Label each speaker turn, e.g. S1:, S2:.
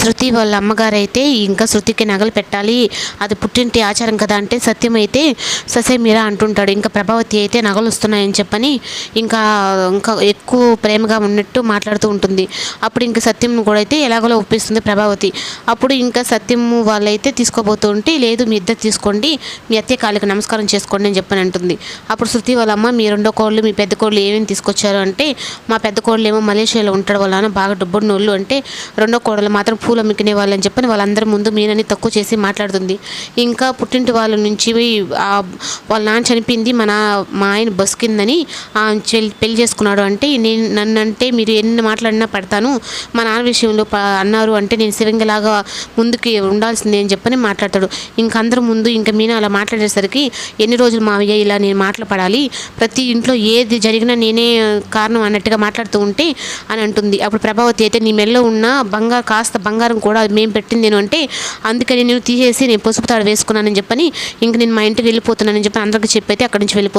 S1: శృతి వాళ్ళ అమ్మగారు అయితే ఇంకా శృతికి నగలు పెట్టాలి. అది పుట్టింటి ఆచారం కదా అంటే సత్యం అయితే ససేమిరా అంటుంటాడు. ఇంకా ప్రభావతి అయితే నగలు వస్తున్నాయని చెప్పని ఇంకా ఇంకా ఎక్కువ ప్రేమగా ఉన్నట్టు మాట్లాడుతూ ఉంటుంది. అప్పుడు ఇంకా సత్యం కూడా అయితే ఎలాగోలా ఒప్పిస్తుంది ప్రభావతి. అప్పుడు ఇంకా సత్యం వాళ్ళైతే తీసుకోబోతూ ఉంటే లేదు మీ ఇద్దరు తీసుకోండి మీ అత్తయ్య కాళ్ళకి నమస్కారం చేసుకోండి అని చెప్పని అంటుంది. అప్పుడు శృతి వాళ్ళ అమ్మ మీ రెండో కోళ్ళు మీ పెద్ద కోళ్ళు ఏమేమి తీసుకొచ్చారు? అంటే మా పెద్ద కోళ్ళు ఏమో మలేషియాలో ఉంటాడు వాళ్ళ బాగా బాగా డబ్బున్నోళ్ళు అంటే రెండో కోడలు మాత్రం పూలు అమ్ముకునే వాళ్ళని చెప్పని వాళ్ళందరి ముందు మీనని తక్కువ చేసి మాట్లాడుతుంది. ఇంకా పుట్టింటి వాళ్ళ నుంచి వాళ్ళ నాన్న చనిపోయింది మన మా ఆయన బస్ కిందని పెళ్ళి చేసుకున్నాడు అంటే నేను నన్ను అంటే మీరు ఎన్ని మాట్లాడినా పడతాను మా నాన్న విషయంలో అన్నారు అంటే నేను శివంగిలాగా ముందుకి ఉండాల్సిందే అని చెప్పని మాట్లాడతాడు. ఇంక అందరి ముందు ఇంకా మీనా అలా మాట్లాడేసరికి ఎన్ని రోజులు మావయ్య ఇలా నేను మాట్లాడాలి ప్రతి ఇంట్లో ఏది జరిగినా నేనే కారణం అన్నట్టుగా మాట్లాడుతూ ఉంటే అని అంటుంది. అప్పుడు ప్రభావతి అయితే నీ మెల్లో ఉన్న బంగారు కాస్త బంగారు కూడా మేము పెట్టింది నేను అంటే అందుకని నేను తీసేసి నేను పసుపు తాడు వేసుకున్నానని చెప్పని ఇంక నేను మా ఇంటికి వెళ్ళిపోతున్నానని చెప్పి అందరికీ చెప్పి అక్కడి నుంచి వెళ్ళిపో